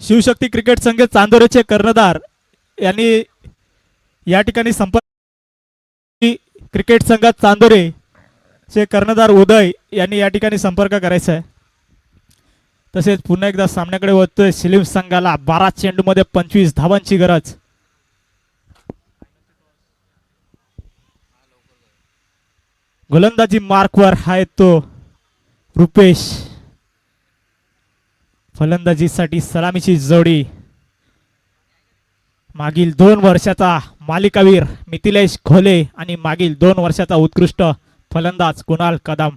Shivshakti cricket संघ चांदोरेचे कर्णधार यांनी या ठिकाणी संपर्क क्रिकेट संघात चांदोरे चे कर्णधार उदय यांनी या ठिकाणी संपर्क करायचा आहे. तसेच पुन्हा एकदा सामन्याकडे वळतोय सिलिम संघाला बारा चेंडूमध्ये पंचवीस धावांची गरज. गोलंदाजी मार्कवर आहे तो रुपेश फलंदाजीसाठी सलामीची जोडी. मागील दोन वर्षाचा मालिकावीर मिथिलेश खोले आणि मागील दोन वर्षाचा उत्कृष्ट फलंदाज कुणाल कदम.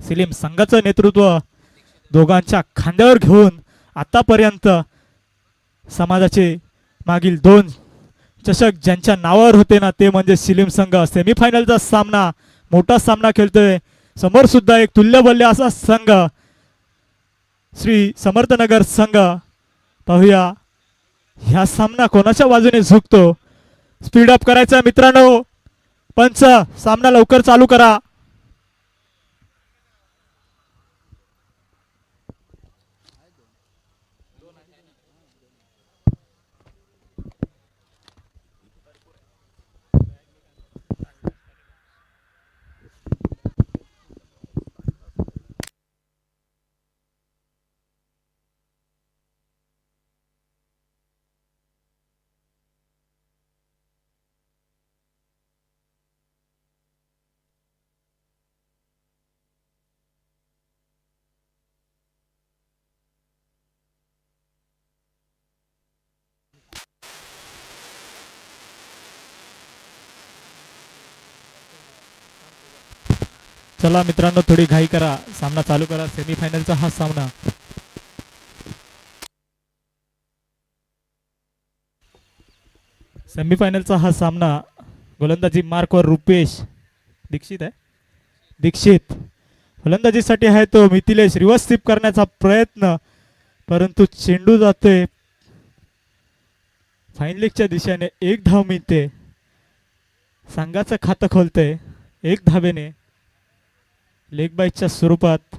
सिलीम संघाचं नेतृत्व दोघांच्या खांद्यावर घेऊन आतापर्यंत समाजाचे मागील दोन चषक ज्यांच्या नावावर होते ना ते म्हणजे सिलीम संघ. सेमीफायनलचा सामना मोठा सामना खेळतोय. समोर सुद्धा एक तुल्यबल्य असा संघ. श्री समर्थनगर संघ. पाहूया. ह्या सामना कोणाच्या बाजूने झुकतो? स्पीड अप करायचा मित्रांनो. पंच सामना लवकर चालू करा. चला मित्रांनो थोडी घाई करा. सामना चालू करा. सेमीफायनलचा हा सामना. सेमीफायनलचा हा सामना गोलंदाजी मार्कवर रुपेश दीक्षित आहे. दीक्षित. फलंदाजीसाठी आहे तो मिथिलेश. रिव्हर्स स्वीप करण्याचा प्रयत्न परंतु चेंडू जातोय. फाईन लेगच्या दिशेने एक धाव मिळते. संघाचं खातं खोलतंय. एक धावेने लेग बाईकच्या स्वरूपात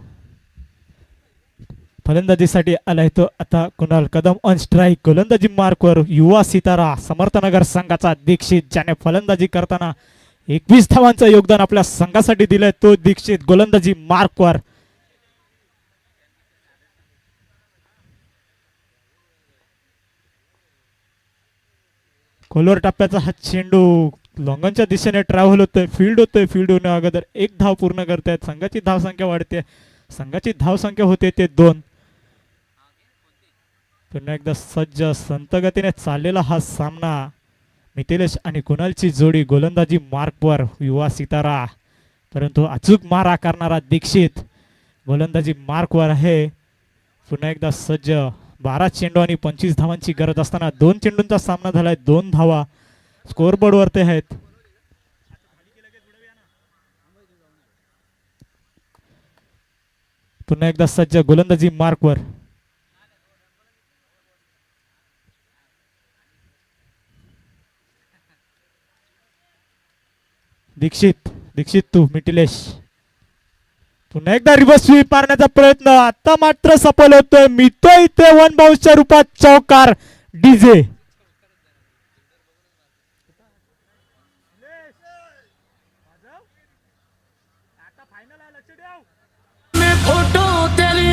फलंदाजीसाठी आलाय तो. आता कुणाल कदम ऑन स्ट्राईक गोलंदाजी मार्कवर युवा सितारा समर्थनगर संघाचा दीक्षित ज्याने फलंदाजी करताना एकवीस धावांचं योगदान आपल्या संघासाठी दिलंय तो दीक्षित गोलंदाजी मार्कवर. खोलवर टप्प्याचा हा चेंडू लॉंगनच्या दिशेने ट्रॅव्हल होतोय फील्ड होतोय फील्ड होण्या अगोदर एक धाव पूर्ण करतायत संघाची धावसंख्या वाढते संघाची धावसंख्या होते ते दोन. पुन्हा एकदा सज्ज संतगतीने चाललेला हा सामना. मिथिलेश आणि कुणालची जोडी? गोलंदाजी मार्कवर युवा सितारा. परंतु अचूक मारा करणारा दीक्षित गोलंदाजी मार्कवर आहे. पुन्हा एकदा सज्ज. बारा चेंडू आणि पंचवीस धावांची गरज असताना दोन चेंडूंचा सामना झालाय दोन धावा. स्कोअरबोर्डवर ते आहेत. पुन्हा एकदा सज्ज गोलंदाजी मार्कवर. दीक्षित दीक्षित तू मिटिलेश पुन्हा एकदा रिव्हर्स स्वीप मारण्याचा प्रयत्न. आता मात्र सफल होतोय मिळतोय इथे वन बाउन्सच्या रूपात चौकार डीजे में फोटो तेरी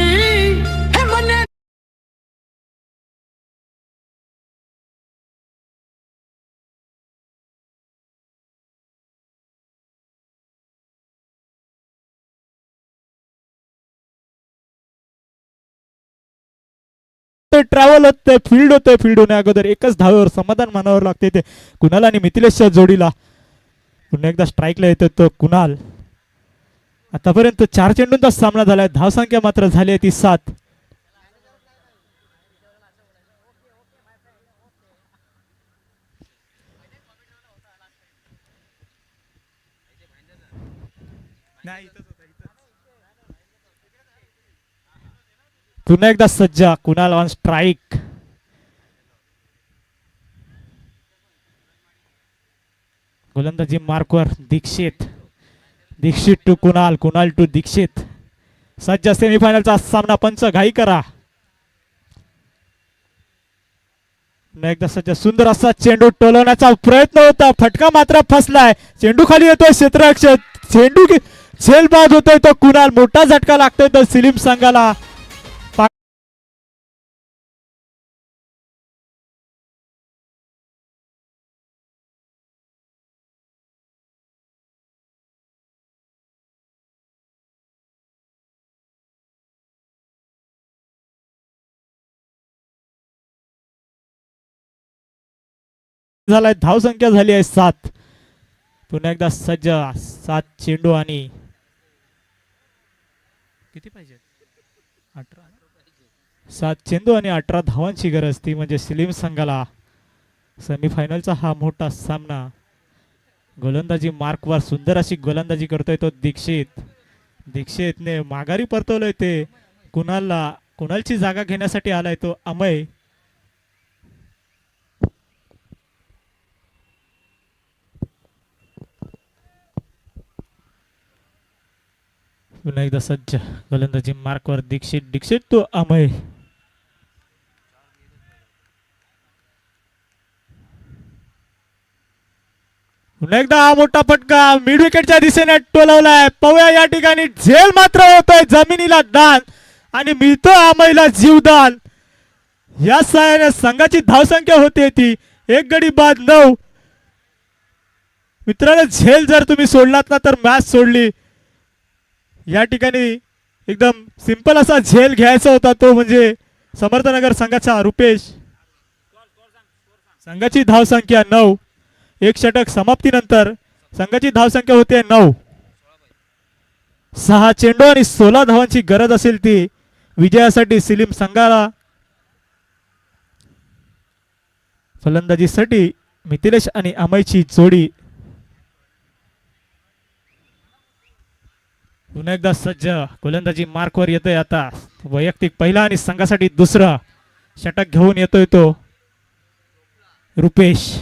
है ट्रॅव्हल होतंय फील्ड होतंय फील्ड होण्या अगोदर एकच धावेवर समाधान मानावं लागते ते. कुणाल आणि मिथिलेशच्या जोडीला. पुन्हा एकदा स्ट्राईकला येतो तो कुणाल. आतापर्यंत चार चेंडूंचा सामना झालाय. धावसंख्या मात्र झाली आहे ती सात. पुन्हा एकदा सज्ज. कुणाल ऑन स्ट्राईक गोलंदाजी मार्कवर Dikshit. Dixit to Kunal Kunal to Dixit. सज्ज सेमीफायनलचा सामना पंच घाई करा. एकदा सज्ज सुंदर असा चेंडू टोलवण्याचा प्रयत्न होता. फटका मात्र फसलाय. चेंडू खाली येतोय क्षेत्ररक्षक. चेंडू की- झेल बाद होतोय तो कुणाल. मोठा झटका लागतोय तो सिलीम संघाला. झालाय धाव संख्या झाली आहे सात. पुन्हा एकदा सज्ज सात चेंडू आणि किती पाहिजे अठरा. सात चेंडू आणि अठरा धावांची गरज ती म्हणजे सिलीम संघाला. सेमीफायनलचा हा मोठा सामना. गोलंदाजी मार्कवर सुंदर अशी गोलंदाजी करतोय तो दीक्षित. दीक्षितने माघारी परतवलंय ते. कुणालला कुणालची जागा घेण्यासाठी आलाय तो अमय. पुन्हा एकदा सज्ज. गोलंदाजी मार्कवर दीक्षित. दीक्षित तो अमय. पुन्हा एकदा हा मोठा फटका. मिड विकेटच्या दिशेने टोलवलाय. पवया या ठिकाणी झेल मात्र होतोय. जमिनीला दान आणि मिळतो अमयला जीवदान. या सहाय्याने संघाची धावसंख्या होते ती. एक गडी बाद नऊ. मित्रांनो झेल जर तुम्ही सोडलात ना तर मॅच सोडली. या ठिकाणी एकदम सिंपल असा झेल घ्यायचा होता तो म्हणजे समर्थनगर संघाचा रुपेश. संघाची धावसंख्या नऊ. एक षटक समाप्तीनंतर संघाची धावसंख्या होते नऊ. सहा चेंडू आणि सोळा धावांची गरज असेल ती विजयासाठी सिलीम संघाला. फलंदाजीसाठी मिथिलेश आणि अमयची जोडी पुन्हा एकदा सज्ज. गोलंदाजी मार्कवर येतोय आता. वैयक्तिक पहिला आणि संघासाठी दुसरा. षटक घेऊन येतोय तो. रुपेश.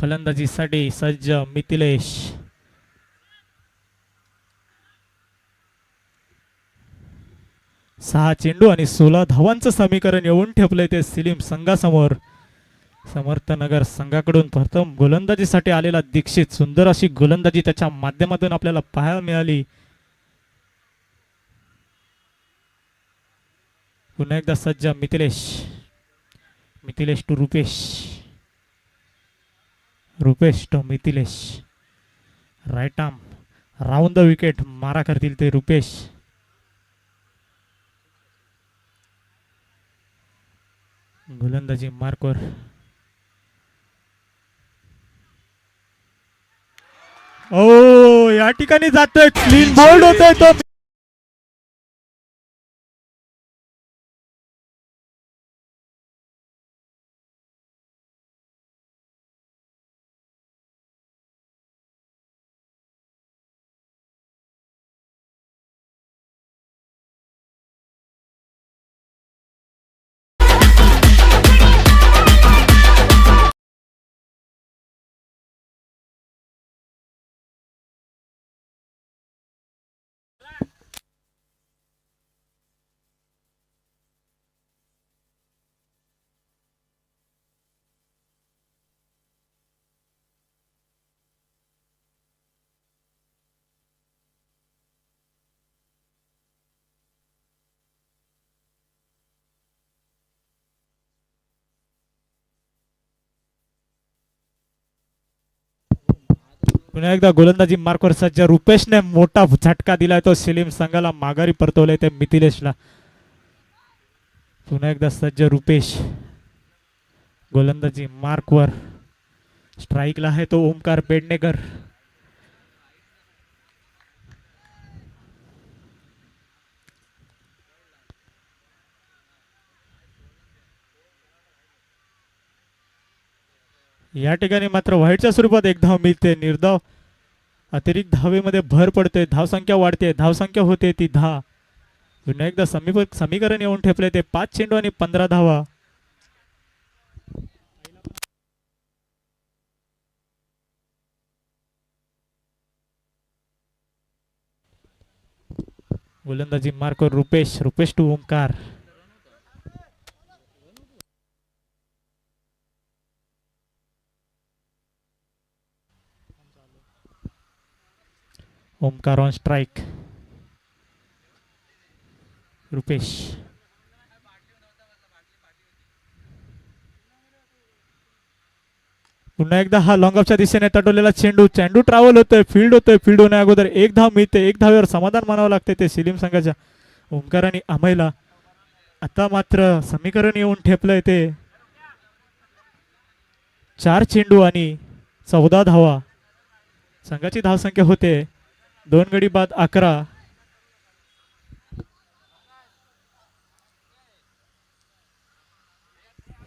फलंदाजीसाठी सज्ज मिथिलेश. सहा चेंडू आणि सोळा धावांचं समीकरण येऊन ठेपलंय ते सिलीम संघासमोर. समर्थनगर संघाकडून प्रथम गोलंदाजीसाठी आलेला दीक्षित. सुंदर अशी गोलंदाजी त्याच्या माध्यमातून आपल्याला पाहायला मिळाली. पुन्हा एकदा सज्ज Mithilesh. Mithilesh to Rupesh. Rupesh to Mithilesh. Right arm round the wicket मारा करतील ते रुपेश. गोलंदाजी मार्कवर. ओ या ठिकाणी जातोय. क्लीन बोल्ड होतोय तो. पुन्हा एकदा गोलंदाजी मार्कवर सज्ज रुपेशने मोठा झटका दिलाय तो सलीम संघाला माघारी परतवलाय ते मिथिलेशला. पुन्हा एकदा सज्ज रुपेश. गोलंदाजी मार्कवर. स्ट्राईकला आहे तो ओमकार पेडणेकर या ठिकाणी मात्र व्हाईटच्या स्वरूपात एक धाव मिळते निर्धाव. अतिरिक्त धावेमध्ये भर पडते धावसंख्या वाढते धावसंख्या होते ती दहा. पुन्हा एकदा समीप समीकरण येऊन ठेपले ते पाच चेंडू आणि पंधरा धावा. गोलंदाजी mark Rupesh Rupesh to Omkar. Omkar on strike Rupesh पुन्हा एकदा हा लॉंगअपच्या दिशेने तटवलेला चेंडू. चेंडू ट्रॅव्हल होतोय फील्ड होतोय. फील्ड होण्या अगोदर एक धाव मिळते एक धावेवर समाधान मानावं लागते ते सिलीम संघाच्या ओमकार आणि अमयला आता मात्र समीकरण येऊन ठेपलंय ते. चार चेंडू आणि चौदा धावा. संघाची धावसंख्या होते दोन गडी बाद अकरा.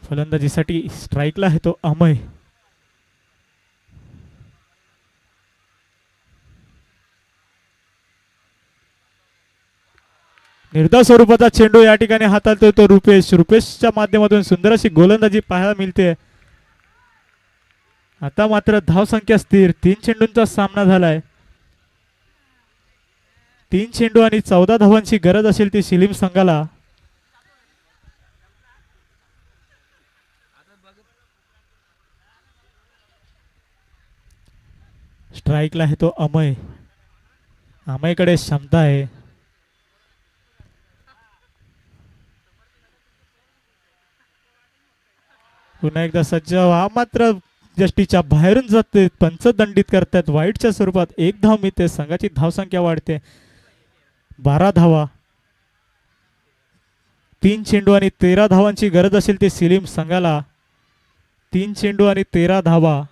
फलंदाजीसाठी स्ट्राईकला आहे तो अमय. निर्धाव स्वरूपाचा चेंडू या ठिकाणी हाताळतोय तो रुपेश. रुपेशच्या माध्यमातून सुंदर अशी गोलंदाजी पाहायला मिळते. आता मात्र धावसंख्या स्थिर. तीन चेंडूंचा सामना झालाय. तीन चेंडू आणि चौदा धावांची गरज असेल ती सिलीम संघाला. स्ट्राईकला आहे तो अमय. अमयकडे क्षमता आहे. पुन्हा एकदा सज्ज हा मात्र जष्टीच्या बाहेरून जाते. पंचदंडित करतात. वाईटच्या स्वरूपात एक धाव मिळते. संघाची धावसंख्या वाढते. बारा धावा. तीन चेंडू आणि तेरा धावांची गरज असेल ते सिलीम संघाला. तीन चेंडू आणि तेरा धावा.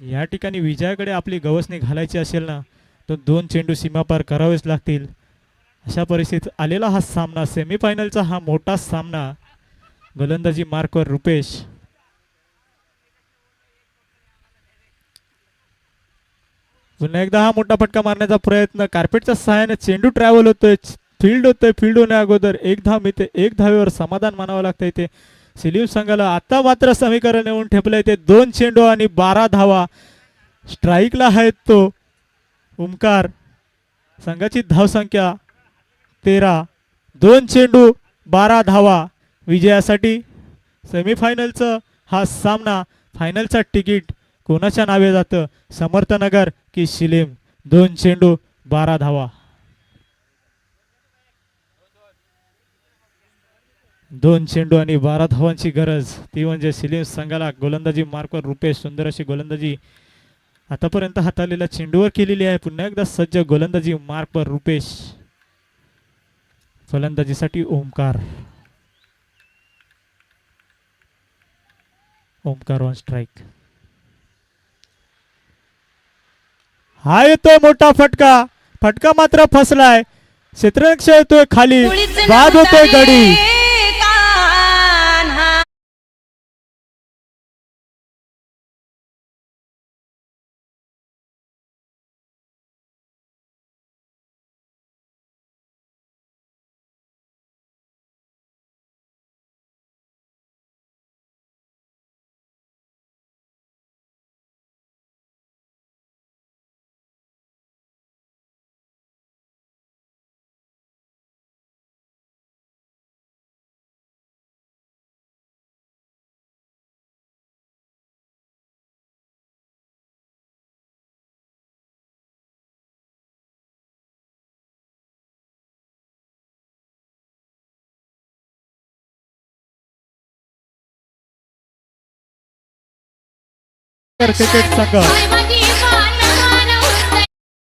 या ठिकाणी विजयाकडे आपली गवसणी घालायची असेल ना तर दोन चेंडू सीमापार करावेच लागतील. अशा परिस्थितीत आलेला हा सामना सेमीफायनलचा हा मोठा सामना. गोलंदाजी मार्कवर रुपेश. पुन्हा एकदा हा मोठा फटका मारण्याचा प्रयत्न. कार्पेटच्या सहाय्याने चेंडू ट्रॅव्हल होतोय. फील्ड होतोय. फील्ड होण्या अगोदर एक धाव मिळते. एक धावेवर समाधान मानावं लागतं इथे. सिलीम संघाला आता मात्र समीकरण येऊन ठेपलंय ते दोन चेंडू आणि बारा धावा. स्ट्राईकला आहेत तो. ओमकार. संघाची धावसंख्या तेरा. दोन चेंडू बारा धावा. विजयासाठी सेमीफायनलचं हा सामना फायनलचा तिकीट कोणाच्या नावे जातं? समर्थनगर की शिलेम? दोन चेंडू बारा धावा. दोन चेंडू आणि बारा धावांची गरज. ती म्हणजे सिलिम संघाला गोलंदाजी मार्कवर रुपेश सुंदर अशी गोलंदाजी आतापर्यंत हाताळलेल्या चेंडूवर केलेली आहे. पुन्हा एकदा सज्ज गोलंदाजी मार्कवर रुपेश. फलंदाजीसाठी ओमकार. ओमकार वन स्ट्राईक हा येतोय मोठा फटका. फटका मात्र फसलाय. क्षेत्ररक्षण येतोय खाली. बाद होतोय गडी. क्रिकेट संघ